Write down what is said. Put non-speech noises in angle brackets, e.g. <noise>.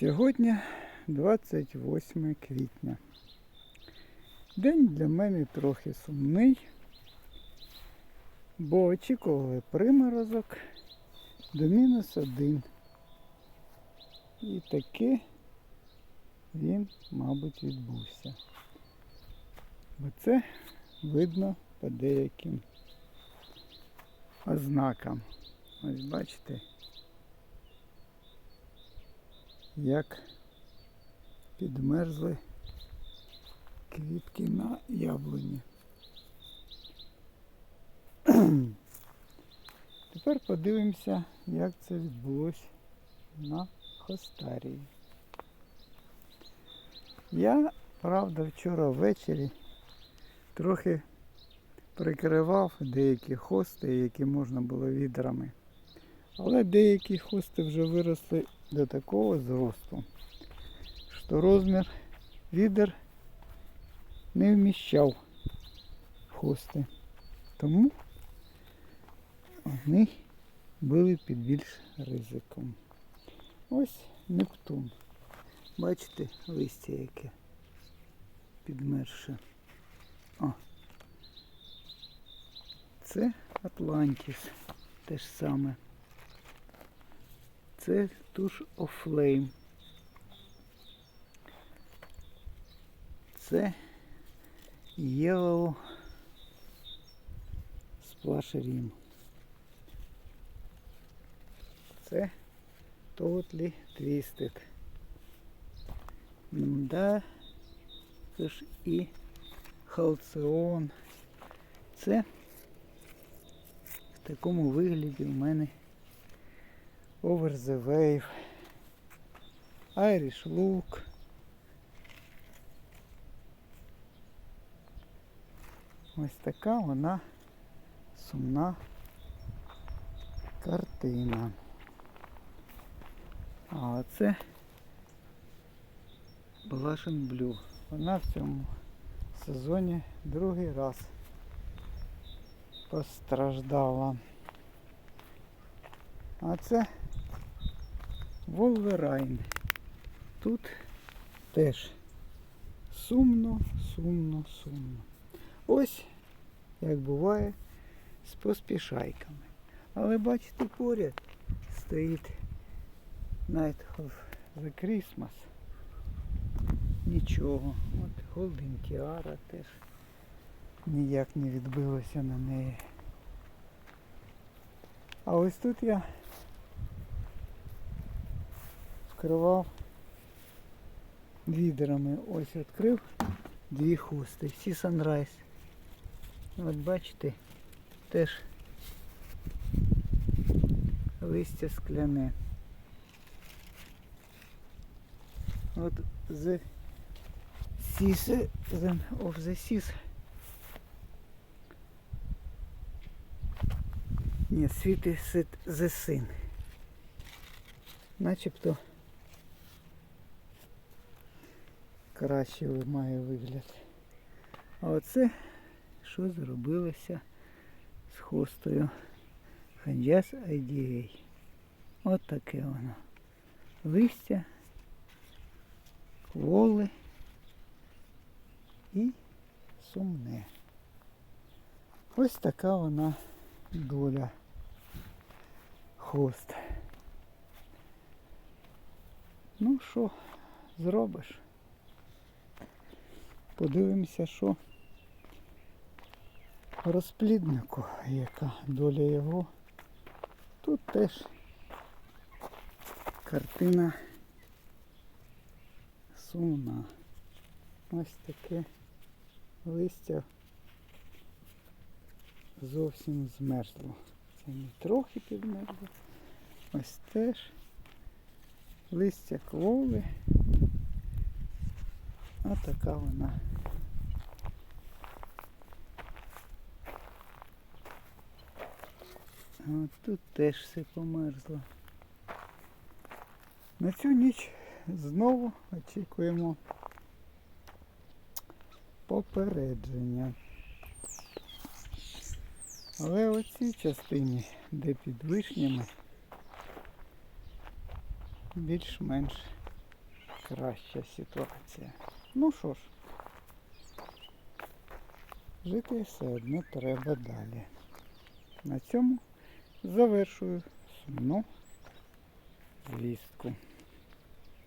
Сьогодні 28 квітня. День для мене трохи сумний, бо очікували приморозок до мінус один. І таки він, мабуть, відбувся. Бо це видно по деяким ознакам. Ось бачите, як підмерзли квітки на яблуні. <clears throat> Тепер подивимося, як це відбулося на Хостарії. Я, правда, вчора ввечері трохи прикривав деякі хости, які можна було відрами. Але деякі хости вже виросли до такого зросту, що розмір відер не вміщав хости. Тому вони були під більш ризиком. Ось Нептун. Бачите, листя яке підмерше. О. Це Атлантіс. Те ж саме. Це туш Офлейм. Це Yellow Splash Rim. Це Totally Twisted. Да, це ж і Халцеон. Це в такому вигляді у мене Over the Wave, Irish Look. Ось така вона сумна картина. А оце Blushing Blue. Вона в цьому сезоні другий раз постраждала. А це Волверайн. Тут теж сумно, сумно, сумно. Ось як буває з поспішайками. Але бачите, поряд стоїть Night of the Christmas. Нічого. От Golden Tiara теж ніяк не відбилося на неї. А ось тут я вкривав відерами. Ось відкрив дві хусти. Всі санрайз. От бачите, теж листя скляне. От the season of the seas. Ні, світи the sun. Начебто краще має вигляд. А оце що зробилося з хостою Ханджас IDA. От таке воно. Листя, кволи і сумне. Ось така вона доля хост. Ну що зробиш? Подивимося, що розпліднику, яка доля його. Тут теж картина сумна. Ось таке листя зовсім змерзло. Це не трохи підмерзло. Ось теж листя кволи. Ось така вона. От тут теж все померзло. На цю ніч знову очікуємо попередження. Але у цій частині, де під вишнями, більш-менш краща ситуація. Ну що ж, жити все одно треба далі. На цьому завершую сумну звістку.